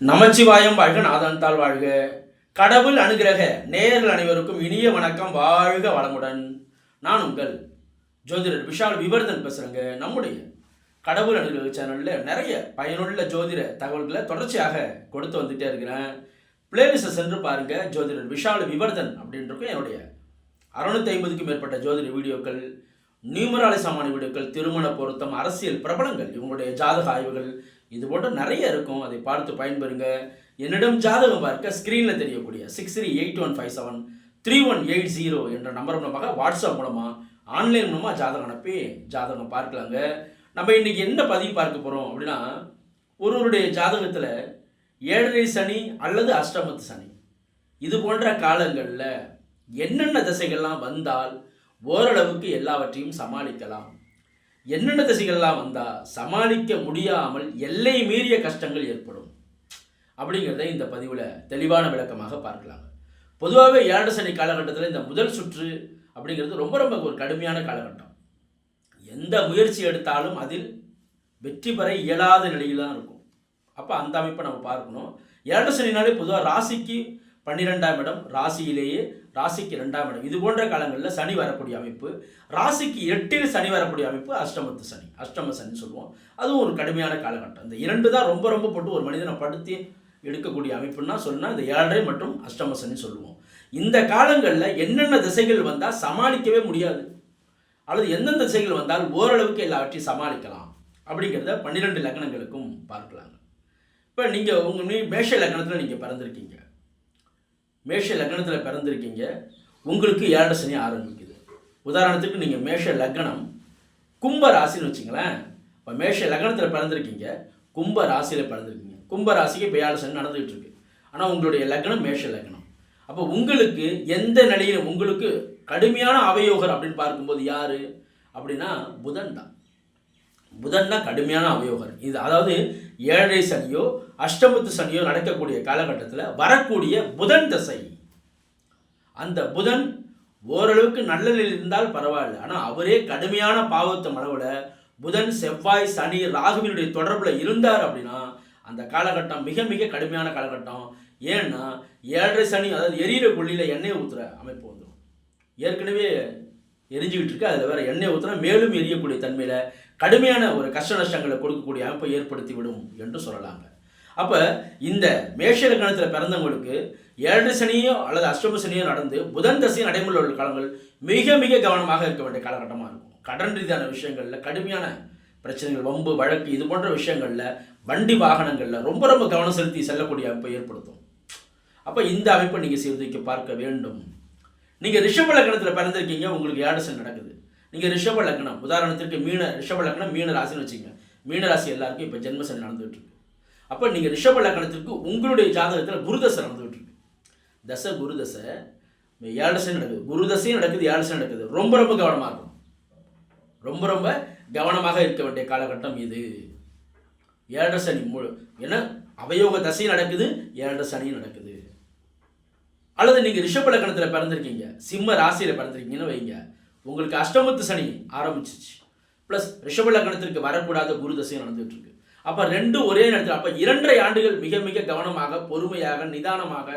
நமச்சிவாயம் வாழ்க நாதன்தாள் வாழ்க. கடவுள் அனுகிரக நேயர்கள் அனைவருக்கும் இனிய வணக்கம் வாழ்க வளமுடன். நான் உங்கள் ஜோதிடர் விஷால் விவர்தன் பேசுகிறேங்க நம்முடைய கடவுள் அனுகிரக சேனலில் நிறைய பயனுள்ள ஜோதிட தகவல்களை தொடர்ச்சியாக கொடுத்து வந்துட்டே இருக்கிறேன். பிளேலிஸ்ட்டை சென்று பாருங்க ஜோதிடர் விஷால் விவர்தன் அப்படின்றக்கும் என்னுடைய அறுநூத்தி ஐம்பதுக்கும் மேற்பட்ட ஜோதிட வீடியோக்கள் நியூமராலி சாமானிய வீடியோக்கள் திருமண பொருத்தம் அரசியல் பிரபலங்கள் இவங்களுடைய ஜாதக ஆய்வுகள் இது போன்ற நிறைய இருக்கும். அதை பார்த்து பயன்பெறுங்க. என்னிடம் ஜாதகம் பார்க்க ஸ்க்ரீனில் தெரியக்கூடிய six three eight one five seven three one eight zero என்ற நம்பர் மூலமாக வாட்ஸ்அப் மூலமாக ஆன்லைன் மூலமாக ஜாதகம் அனுப்பி ஜாதகம் பார்க்கலாங்க. நம்ம இன்றைக்கி என்ன பதிவு பார்க்க போகிறோம் அப்படின்னா ஒருவருடைய ஜாதகத்தில் ஏழரை சனி அல்லது அஷ்டமத்து சனி. இது போன்ற காலங்களில் என்னென்ன திசைகள்லாம் வந்தால் ஓரளவுக்கு எல்லாவற்றையும் சமாளிக்கலாம். என்னென்ன திசைகள்லாம் வந்தால் சமாளிக்க முடியாமல் எல்லை மீறிய கஷ்டங்கள் ஏற்படும். அப்படிங்கிறத இந்த பதிவில் தெளிவான விளக்கமாக பார்க்கலாம் பொதுவாகவே ஏழரை சனி காலகட்டத்தில் இந்த முதல் சுற்று அப்படிங்கிறது ரொம்ப ரொம்ப ஒரு கடுமையான காலகட்டம். எந்த முயற்சி எடுத்தாலும் அதில் வெற்றி பெற இயலாத நிலையில் தான் இருக்கும். அப்போ அந்த அமைப்பை நம்ம பார்க்கணும். ஏழரை சனினாலே பொதுவாக ராசிக்கு பன்னிரெண்டாம் இடம் ராசியிலேயே ராசிக்கு ரெண்டாம் இடம். இது போன்ற காலங்களில் சனி வரக்கூடிய அமைப்பு ராசிக்கு எட்டில் சனி வரக்கூடிய அமைப்பு அஷ்டமத்து சனி. அஷ்டம சனி சொல்லுவோம். அதுவும் ஒரு கடுமையான காலகட்டம். இந்த இரண்டு தான் ரொம்ப ரொம்ப போட்டு ஒரு மனிதனை படுத்தி எடுக்கக்கூடிய அமைப்புன்னா சொன்னால் இந்த ஏழரை மற்றும் அஷ்டம சனி சொல்லுவோம். இந்த காலங்களில் என்னென்ன திசைகள் வந்தால் சமாளிக்கவே முடியாது. அல்லது எந்தெந்த திசைகள் வந்தால் ஓரளவுக்கு எல்லாவற்றையும் சமாளிக்கலாம். அப்படிங்கிறத பன்னிரெண்டு லக்னங்களுக்கும் பார்க்கலாங்க. இப்போ நீங்கள் உங்கள் மேஷ லக்னத்தில் நீங்கள் பிறந்திருக்கீங்க. மேஷ லக்னத்தில் பிறந்திருக்கீங்க. உங்களுக்கு ஏழரை சனி ஆரம்பிக்குது. உதாரணத்துக்கு நீங்கள் மேஷ லக்னம் கும்ப ராசின்னு வச்சுங்களேன். இப்போ மேஷ லக்னத்தில் பிறந்திருக்கீங்க. கும்ப ராசியில் பிறந்திருக்கீங்க. கும்ப ராசிக்கு இப்போ ஏழரை சனி நடந்துகிட்டு இருக்கு ஆனால் உங்களுடைய லக்னம் மேஷ லக்னம். அப்போ உங்களுக்கு எந்த நிலையிலும் உங்களுக்கு கடுமையான அவயோகர் அப்படின்னு பார்க்கும்போது யார்? அப்படின்னா புதன் தான். புதன் தான் கடுமையான அவயோகர் இது அதாவது ஏழரை சனியோ அஷ்டமத்து சனியோ நடக்கக்கூடிய காலகட்டத்தில் வரக்கூடிய புதன் தசை. அந்த புதன் ஓரளவுக்கு நல்ல நிலையில் இருந்தால் பரவாயில்ல. ஆனால் அவரே கடுமையான பாவத்தை அளவில் புதன் செவ்வாய் சனி ராகுவினுடைய தொடர்பில் இருந்தார் அப்படின்னா அந்த காலகட்டம் மிக மிக கடுமையான காலகட்டம். ஏன்னா ஏழரை சனி அதாவது எரியிற கொள்ளியில் எண்ணெய் ஊற்றுற அமைப்பு வந்துடும் ஏற்கனவே எரிஞ்சுக்கிட்டு இருக்கு. அதில் வேறு எண்ணெய் ஊற்றுனா மேலும் எரியக்கூடிய தன்மையில் கடுமையான ஒரு கஷ்ட நஷ்டங்களை கொடுக்கக்கூடிய அமைப்பை ஏற்படுத்தி விடும் என்று சொல்லலாங்க. அப்போ இந்த மேஷ லக்னத்தில் பிறந்தவங்களுக்கு ஏழரை சனியோ அல்லது அஷ்டம சனியோ நடந்து புதன் தசையும் நடைமுறையில் உள்ள காலங்கள் மிக மிக கவனமாக இருக்க வேண்டிய காலகட்டமாக இருக்கும். கடன் ரீதியான விஷயங்களில் கடுமையான பிரச்சனைகள் வம்பு வழக்கு இது போன்ற விஷயங்களில் வண்டி வாகனங்களில் ரொம்ப ரொம்ப கவனம் செலுத்தி செல்லக்கூடிய அமைப்பை ஏற்படுத்தும். அப்போ இந்த அமைப்பை நீங்கள் சீர்தூக்கி பார்க்க வேண்டும். நீங்கள் ரிஷப லக்னத்தில் பிறந்திருக்கீங்க உங்களுக்கு ஏழரசன் நடக்குது. நீங்கள் ரிஷப லக்னம் உதாரணத்திற்கு மீன ரிஷப லக்னம் மீன ராசின்னு வச்சுங்க மீன ராசி எல்லாருக்கும் இப்போ ஜென்மசனி நடந்துகிட்டு இருக்கு அப்போ நீங்கள் ரிஷப லக்னத்திற்கு உங்களுடைய ஜாதகத்தில் குருதசை நடந்துகிட்டு இருக்கு தசை குருதசை ஏழரசை நடக்குது. குருதசையும் நடக்குது ஏழரசை நடக்குது. ரொம்ப ரொம்ப கவனமாக இருக்கும். ரொம்ப ரொம்ப கவனமாக இருக்க வேண்டிய காலகட்டம் இது. ஏழரை சனி முழு ஏன்னா அவயோக தசையும் நடக்குது ஏழரை சனியும் நடக்குது. அல்லது நீங்கள் ரிஷப லக்னத்தில் பிறந்திருக்கீங்க. சிம்ம ராசியில் பிறந்திருக்கீங்கன்னு வைங்க. உங்களுக்கு அஷ்டமத்து சனி ஆரம்பிச்சிச்சு ப்ளஸ் ரிஷப லக்னத்திற்கு வரக்கூடாத குரு தசை நடந்துகிட்டு இருக்கு அப்போ ரெண்டும் ஒரே நேரத்தில் அப்போ இரண்டரை ஆண்டுகள் மிக மிக கவனமாக பொறுமையாக நிதானமாக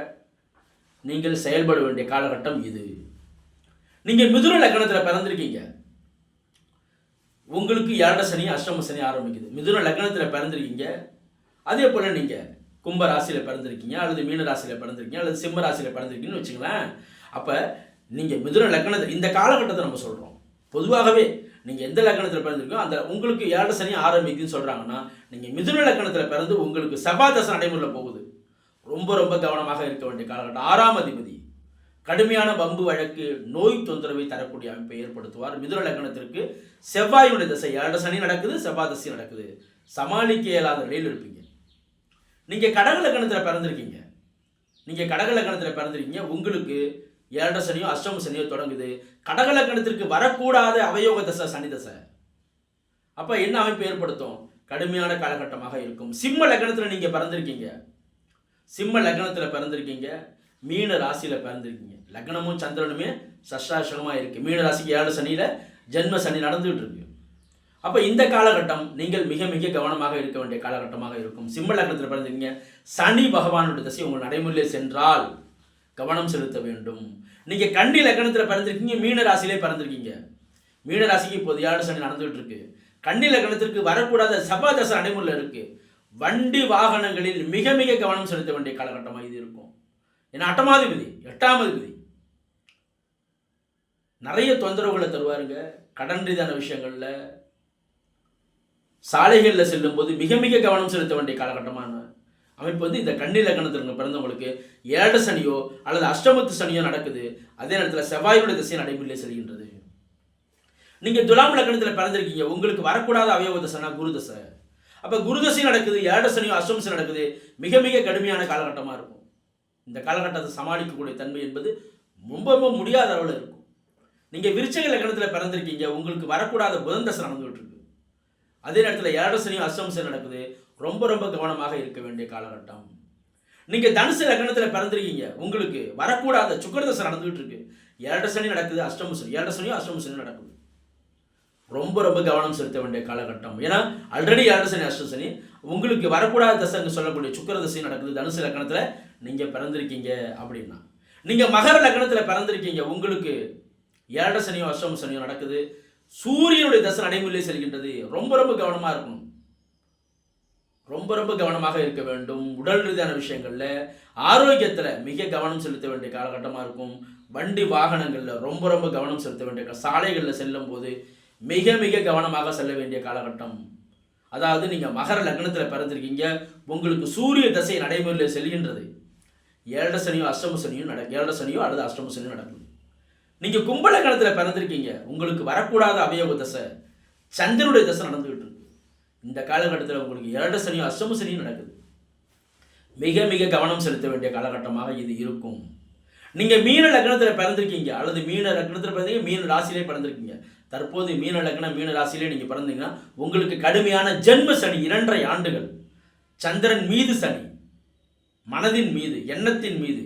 நீங்கள் செயல்பட வேண்டிய காலகட்டம் இது. நீங்கள் மிதுன லக்னத்தில் பிறந்திருக்கீங்க. உங்களுக்கு ஏழரை சனி அஷ்டம சனி ஆரம்பிக்குது. மிதுன லக்னத்தில் பிறந்திருக்கீங்க. அதே போல் நீங்கள் கும்ப ராசியில் பிறந்திருக்கீங்க அல்லது மீன ராசியில் பிறந்திருக்கீங்க அல்லது சிம்ம ராசியில் பிறந்திருக்கீங்கன்னு வச்சுங்களேன் அப்போ நீங்கள் மிதுன லக்கணத்தில் இந்த காலகட்டத்தை நம்ம சொல்கிறோம் பொதுவாகவே நீங்கள் எந்த லக்னத்தில் பிறந்திருக்கோ அந்த உங்களுக்கு ஏழு சனி ஆரம்பிக்குதுன்னு சொல்கிறாங்கன்னா நீங்கள் மிதுன லக்னத்தில் பிறந்து உங்களுக்கு சபாதச நடைமுறையில் போகுது. ரொம்ப ரொம்ப கவனமாக இருக்க வேண்டிய காலகட்டம். ஆறாம் அதிபதி. கடுமையான பம்பு வழக்கு நோய் தொந்தரவை தரக்கூடிய அமைப்பை ஏற்படுத்துவார். மிதுன லக்னத்திற்கு செவ்வாயுடைய திசை ஏழு சனி நடக்குது செவ்வாய் திசை நடக்குது. சமாளிக்க இயலாத நிலையில் இருப்பீங்க. நீங்கள் கடக லக்னத்தில் பிறந்திருக்கீங்க. நீங்கள் கடக லக்னத்தில் பிறந்திருக்கீங்க. உங்களுக்கு ஏழரை சனியோ அஷ்டம சனியோ தொடங்குது. கடக லக்னத்திற்கு வரக்கூடாத அவயோக தசை சனி தசை. அப்போ என்ன அமைப்பு ஏற்படுத்தும்? கடுமையான காலகட்டமாக இருக்கும். சிம்ம லக்னத்தில் நீங்கள் பிறந்திருக்கீங்க. சிம்ம லக்னத்தில் பிறந்திருக்கீங்க. மீன ராசியில் பிறந்திருக்கீங்க. லக்னமும் சந்திரனுமே சஷ்டாசகமாக இருக்குது மீன ராசிக்கு ஏழு சனியில் ஜென்ம சனி நடந்துகிட்டு இருக்கு. அப்போ இந்த காலகட்டம் நீங்கள் மிக மிக கவனமாக இருக்க வேண்டிய காலகட்டமாக இருக்கும். சிம்ம லக்னத்தில் பிறந்திருக்கீங்க. சனி பகவானுடைய தசை உங்கள் நடைமுறையில் சென்றால் கவனம் செலுத்த வேண்டும். நீங்கள் கண்டி லக்கணத்தில் பிறந்திருக்கீங்க மீன ராசியிலே பிறந்திருக்கீங்க. மீன ராசிக்கு இப்போது ஏழு சனி நடந்துகிட்டு இருக்கு கன்னி லக்கணத்திற்கு வரக்கூடாத சபாதச நடைமுறையில் இருக்கு. வண்டி வாகனங்களில் மிக மிக கவனம் செலுத்த வேண்டிய காலகட்டமாக இது இருக்கும். ஏன்னா அட்டமாதிபதி எட்டாம் அதிபதி. நிறைய தொந்தரவுகளை தருவாருங்க. கடன் ரீதியான விஷயங்களில். சாலைகளில் செல்லும்போது மிக மிக கவனம் செலுத்த வேண்டிய காலகட்டமான அமைப்பு வந்து இந்த கன்னி லக்னத்தில் பிறந்தவங்களுக்கு ஏழு சனியோ அல்லது அஷ்டமத்து சனியோ நடக்குது. அதே நேரத்தில் செவ்வாயுடைய திசை நடைமுறையில் செல்கின்றது. நீங்கள் துலாம் லக்னத்தில் பிறந்திருக்கீங்க. உங்களுக்கு வரக்கூடாத அவயவ தசைனா குரு தசை. அப்போ குரு தசை நடக்குது ஏழு சனியோ அஷ்டம சனி நடக்குது. மிக மிக கடுமையான காலகட்டமாக இருக்கும். இந்த காலகட்டத்தை சமாளிக்கக்கூடிய தன்மை என்பது ரொம்ப ரொம்ப முடியாத அளவில் இருக்கும். நீங்கள் விருச்சக லக்னத்தில் பிறந்திருக்கீங்க. உங்களுக்கு வரக்கூடாத புதன் தசை நடந்துகிட்டு இருக்கு. அதே நேரத்தில் ஏழு சனியும் அஷ்டம சனி நடக்குது. ரொம்ப ரொம்ப கவனமாக இருக்க வேண்டிய காலகட்டம். நீங்கள் தனுசு லக்னத்தில் பிறந்திருக்கீங்க. உங்களுக்கு வரக்கூடாத சுக்கரதசை நடந்துகிட்டு இருக்கு ஏழரை சனி நடக்குது அஷ்டம சனி. ஏழரை சனியும் அஷ்டம சனி நடக்குது. ரொம்ப ரொம்ப கவனம் செலுத்த வேண்டிய காலகட்டம். ஏன்னா ஆல்ரெடி ஏழரை சனி அஷ்டம சனி. உங்களுக்கு வரக்கூடாத தசைன்னு சொல்லக்கூடிய சுக்கர தசை நடக்குது. தனுசு லக்னத்தில் நீங்கள் பிறந்திருக்கீங்க அப்படின்னா. நீங்கள் மகர லக்னத்தில் பிறந்திருக்கீங்க. உங்களுக்கு ஏழரை சனியோ அஷ்டம சனியோ நடக்குது. சூரியனுடைய தசை நடைமுறையிலே செல்கின்றது. ரொம்ப ரொம்ப கவனமாக இருக்கணும். ரொம்ப ரொம்ப கவனமாக இருக்க வேண்டும். உடல் ரீதியான விஷயங்களில் ஆரோக்கியத்தில் மிக கவனம் செலுத்த வேண்டிய காலகட்டமாக இருக்கும். வண்டி வாகனங்களில் ரொம்ப ரொம்ப கவனம் செலுத்த வேண்டிய சாலைகளில் செல்லும் போது மிக மிக கவனமாக செல்ல வேண்டிய காலகட்டம். அதாவது நீங்கள் மகர லக்னத்தில் பிறந்திருக்கீங்க. உங்களுக்கு சூரிய தசை நடைமுறையில் செல்கின்றது. ஏழரை சனியோ அஷ்டம சனியோ நட ஏழரை சனியோ அல்லது அஷ்டம சனியோ நடக்கும். நீங்கள் கும்பலக்கணத்தில் பிறந்திருக்கீங்க. உங்களுக்கு வரக்கூடாத அவயோக தசை சந்திரனுடைய தசை நடந்துகிட்டு இருக்கு. இந்த காலகட்டத்தில் உங்களுக்கு இரண்டு சனியும் அஷ்டம சனியும் நடக்குது. மிக மிக கவனம் செலுத்த வேண்டிய காலகட்டமாக இது இருக்கும். நீங்கள் மீன லக்னத்தில் பிறந்திருக்கீங்க அல்லது மீன லக்னத்தில் பிறந்தீங்க மீன ராசியிலே பிறந்திருக்கீங்க. தற்போது மீன லக்னம் மீன ராசியிலே நீங்கள் பிறந்தீங்கன்னா உங்களுக்கு கடுமையான ஜென்ம சனி இரண்டரை ஆண்டுகள். சந்திரன் மீது சனி மனதின் மீது எண்ணத்தின் மீது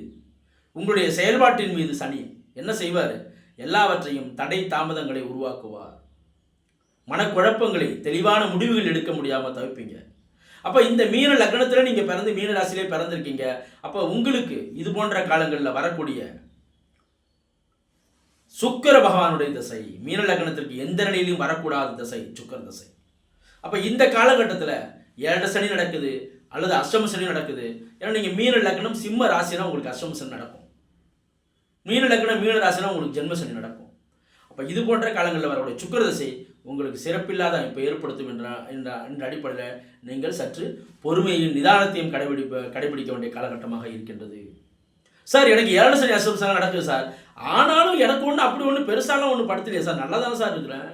உங்களுடைய செயல்பாட்டின் மீது சனி. என்ன செய்வார்? எல்லாவற்றையும் தடை தாமதங்களை உருவாக்குவார். மனக்குழப்பங்களை தெளிவான முடிவுகள் எடுக்க முடியாமல் தவிப்பீங்க. அப்போ இந்த மீன லக்னத்தில் நீங்கள் பிறந்து மீன ராசியிலே பிறந்திருக்கீங்க. அப்போ உங்களுக்கு இது போன்ற காலங்களில் வரக்கூடிய சுக்கர பகவானுடைய திசை மீன லக்னத்திற்கு எந்த நிலையிலும் வரக்கூடாத திசை சுக்கர திசை. அப்போ இந்த காலகட்டத்தில் ஏழரை சனி நடக்குது அல்லது அஷ்டம சனி நடக்குது. ஏன்னா நீங்கள் மீன லக்னம் சிம்ம ராசினா உங்களுக்கு அஷ்டம சனி நடக்கும். மீன லக்னம் மீன ராசினா உங்களுக்கு ஜென்ம சனி நடக்கும். அப்போ இது போன்ற காலங்களில் வரக்கூடிய சுக்கிர திசை உங்களுக்கு சிறப்பில்லாத அமைப்பை ஏற்படுத்தும் என்ற என்ற அடிப்படையில் நீங்கள் சற்று பொறுமையும் நிதானத்தையும் கடைபிடிப்ப கடைபிடிக்க வேண்டிய காலகட்டமாக இருக்கின்றது. சார் எனக்கு ஏழு சனி அஷ்டம நடக்குது சார். ஆனாலும் எனக்கு ஒன்று அப்படி ஒன்று பெருசாலாம் ஒன்று படுத்தலையே சார். நல்லா தானே சார் இருக்கிறேன்.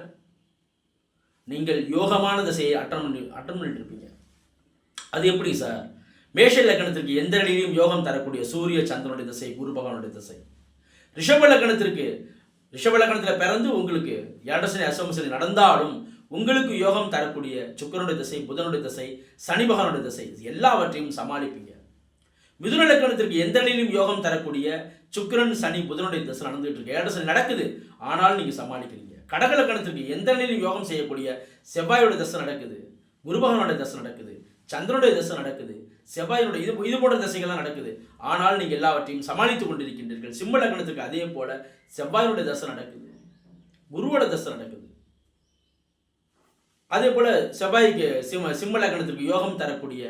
நீங்கள் யோகமான திசையை அட்டன் பண்ணி அட்டன் பண்ணிட்டு இருப்பீங்க. அது எப்படி சார்? மேஷ லக்கணத்திற்கு எந்த நிலையிலும் யோகம் தரக்கூடிய சூரிய சந்திரனுடைய திசை குரு பகவானுடைய திசை. ரிஷப லக்கணத்திற்கு ரிஷபலக்கணத்தில் பிறந்து உங்களுக்கு ஏடசனி அசமசனி நடந்தாலும் உங்களுக்கு யோகம் தரக்கூடிய சுக்கரனுடைய திசை புதனுடைய திசை சனி பகவானுடைய திசை எல்லாவற்றையும் சமாளிப்பீங்க. மிதுன லக்கணத்திற்கு எந்த நிலையிலும் யோகம் தரக்கூடிய சுக்கிரன் சனி புதனுடைய திசை நடந்துகிட்டு இருக்கு. ஏடசனி நடக்குது. ஆனால் நீங்கள் சமாளிக்கிறீங்க. கடக லக்கணத்திற்கு எந்த நிலையிலும் யோகம் செய்யக்கூடிய செவ்வாயோட தசை நடக்குது. குருபகவனுடைய தசை நடக்குது. சந்திரனுடைய தசை நடக்குது. செவ்வாயினுடைய இது இது போன்ற தசைகள்லாம் நடக்குது. ஆனால் நீங்கள் எல்லாவற்றையும் சமாளித்துக் கொண்டிருக்கின்றீர்கள். சிம்ம லக்னத்துக்கு அதே போல செவ்வாயினுடைய தசை நடக்குது. குருவோட தசை நடக்குது. அதே போல செவ்வாய்க்கு சிம்ம சிம்ம லக்னத்திற்கு யோகம் தரக்கூடிய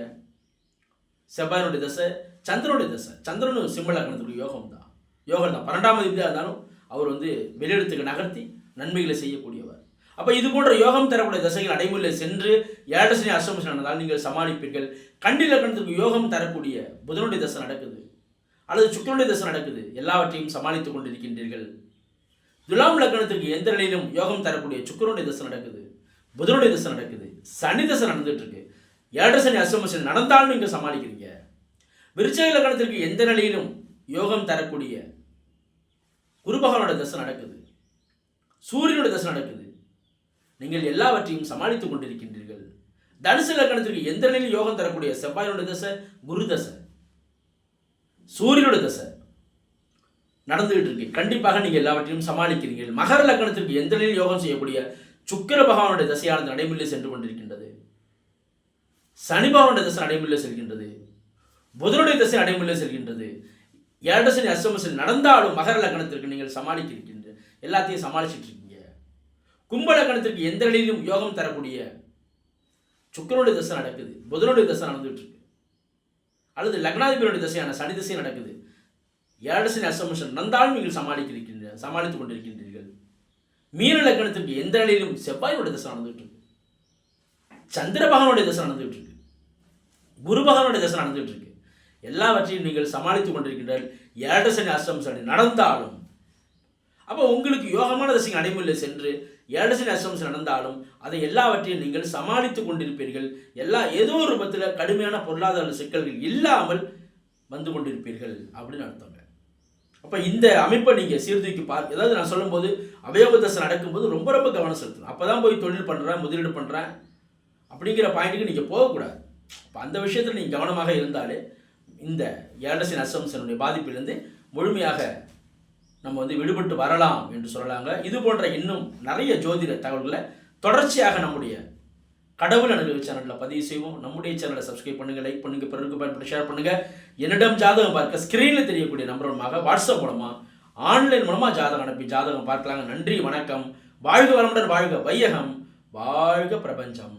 செவ்வாயினுடைய தசை சந்திரனுடைய தசை. சந்திரனும் சிம்ம லக்னத்திற்கு யோகம் தான் யோகம் தான் பன்னெண்டாம் அதிபதியாக இருந்தாலும் அவர் வந்து வெளியிடத்துக்கு நகர்த்தி நன்மைகளை செய்யக்கூடியவர். அப்போ இது போன்ற யோகம் தரக்கூடிய தசைகள் நடைமுறையில் சென்று ஏழசனி அஷ்டமசனி நடந்தால் நீங்கள் சமாளிப்பீர்கள். கண்டி லக்னத்துக்கு யோகம் தரக்கூடிய புதனுடைய தசை நடக்குது. அல்லது சுக்கரனுடைய தசை நடக்குது. எல்லாவற்றையும் சமாளித்துக் கொண்டிருக்கின்றீர்கள். துலாம் லக்னத்திற்கு எந்த நிலையிலும் யோகம் தரக்கூடிய சுக்கரனுடைய தசை நடக்குது. புதனுடைய தசை நடக்குது. சனி தசை நடந்துட்டு இருக்கு. ஏழரை சனி நடந்தாலும் நீங்கள் சமாளிக்கிறீங்க. விருச்சக லக்னத்திற்கு எந்த நிலையிலும் யோகம் தரக்கூடிய குரு தசை நடக்குது. சூரியனோட தசை நடக்குது. நீங்கள் எல்லாவற்றையும் சமாளித்துக் கொண்டிருக்கின்றீர்கள். தனுசு லக்னத்திற்கு எந்த நிலையில் யோகம் தரக்கூடிய செவ்வாயோட தசை குரு தசை சூரியனோட தசை நடந்துகிட்டு இருக்கு. கண்டிப்பாக நீங்கள் எல்லாவற்றையும் சமாளிக்கிறீர்கள். மகர லக்னத்திற்கு எந்த நிலையில் யோகம் செய்யக்கூடிய சுக்கிர பகவானுடைய தசையானது நடைமுறையில் சென்று கொண்டிருக்கின்றது. சனி பகவானுடைய தசை நடைமுறையில் செல்கின்றது. புதனுடைய தசை நடைமுறையில் செல்கின்றது. ஏழரசனி அஷ்டமசனி நடந்தாலும் மகர லக்னத்திற்கு நீங்கள் சமாளிக்கிறீர்கள் எல்லாத்தையும் சமாளிச்சிட்டு இருக்கீங்க. கும்பலக்கணத்திற்கு எந்த நிலையிலும் யோகம் தரக்கூடிய சுக்கரனுடைய தசை நடக்குது புதனுடைய தசை நடந்துட்டு இருக்கு அல்லது லக்னாதிபதியுடைய தசையான சனி திசை நடக்குது. ஏழசனி அஷ்டமசன் நந்தாலும் நீங்கள் சமாளிக்க சமாளித்துக் கொண்டிருக்கின்றீர்கள். மீன லக்னத்திற்கு எந்த நிலையிலும் செவ்வாயுடைய தசை நடந்துட்டு இருக்கு சந்திர பகவானுடைய தசை நடந்துட்டு இருக்கு குரு பகவானுடைய தசை நடந்துட்டு இருக்கு எல்லாவற்றையும் நீங்கள் சமாளித்துக் கொண்டிருக்கின்றீர்கள் ஏழசனி சனி அஷ்டம் சனி நடந்தாலும் அப்போ உங்களுக்கு யோகமான திசை நடைமுறையில் சென்று ஏழரை சனி நடந்தாலும் அதை எல்லாவற்றையும் நீங்கள் சமாளித்துக் கொண்டிருப்பீர்கள். எல்லா ஏதோ ஒரு பத்தில் கடுமையான பொருளாதார சிக்கல்கள் இல்லாமல் வந்து கொண்டிருப்பீர்கள் அப்படின்னு அர்த்தங்க. அப்போ இந்த அமைப்பை நீங்கள் சீர்தூக்கி பார் ஏதாவது நான் சொல்லும்போது அவயோக தசை நடக்கும்போது ரொம்ப ரொம்ப கவனம் செலுத்தணும். அப்போ தான் போய் தொழில் பண்ணுறேன் முதலீடு பண்ணுறேன் அப்படிங்கிற பாயிண்ட்டுக்கு நீங்கள் போகக்கூடாது. அப்போ அந்த விஷயத்தில் நீங்கள் கவனமாக இருந்தாலே இந்த ஏழரசி அசம்சனுடைய பாதிப்பிலிருந்து முழுமையாக நம்ம வந்து விடுபட்டு வரலாம் என்று சொல்லலாங்க. இது போன்ற இன்னும் நிறைய ஜோதிட தகவல்களை தொடர்ச்சியாக நம்முடைய கடவுள் அனுபவி சேனலில் பதிவு செய்வோம். நம்முடைய சேனலை சப்ஸ்கிரைப் பண்ணுங்கள் லைக் பண்ணுங்கள் பிறருக்கு பயன்பட்டு ஷேர் பண்ணுங்கள் என்னிடம் ஜாதகம் பார்க்க ஸ்க்ரீனில் தெரியக்கூடிய நம்பர் மூலமாக வாட்ஸ்அப் மூலமாக ஆன்லைன் மூலமாக ஜாதகம் அனுப்பி ஜாதகம் பார்க்கலாங்க. நன்றி வணக்கம். வாழ்க வளமுடன் வாழ்க வையகம். வாழ்க பிரபஞ்சம்.